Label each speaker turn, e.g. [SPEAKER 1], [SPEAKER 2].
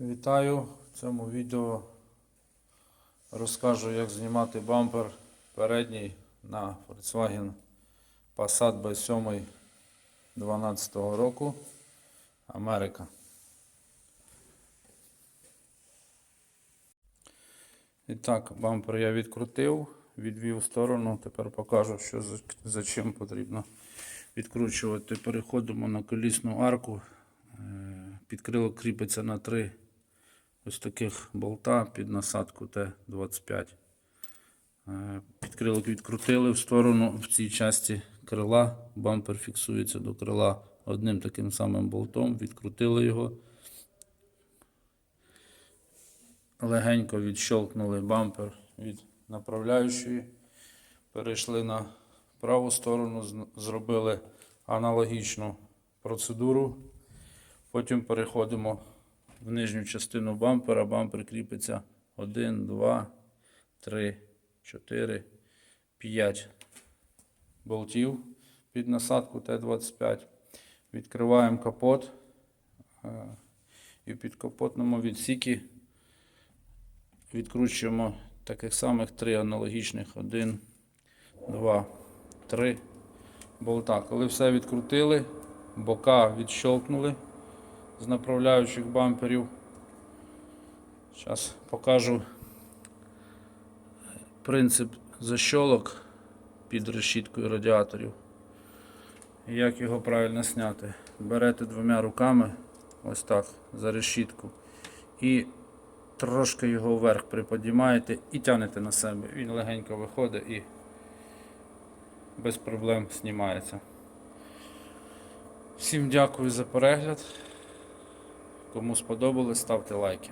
[SPEAKER 1] Вітаю! В цьому відео розкажу, як знімати бампер передній на Volkswagen Passat B7 12 року Америка. І так, бампер я відкрутив, відвів сторону. Тепер покажу, що за, за чим потрібно відкручувати. Переходимо на колісну арку. Е, Підкрило кріпиться на три ось таких болта під насадку Т-25. Е, Підкрилок відкрутили в сторону в цій часті крила. Бампер фіксується до крила одним таким самим болтом. Відкрутили його. Легенько відщолкнули бампер від направляючої. Перейшли на праву сторону, зробили аналогічну процедуру. Потім переходимо в нижню частину бампера. Бампер кріпиться 1, 2, 3, 4, 5 болтів під насадку Т-25. Відкриваємо капот. е, І в підкапотному відсікі відкручуємо таких самих три аналогічних. 1, 2, 3 болта. Коли все відкрутили, бока відщолкнули з направляючих бамперів. Зараз покажу принцип защолок під решіткою радіаторів. Як його правильно зняти. Берете двома руками, ось так, за решітку, і трошки його вверх приподнімаєте і тягнете на себе. Він легенько виходить і без проблем знімається. Всім дякую за перегляд. Кому сподобалось, ставте лайки.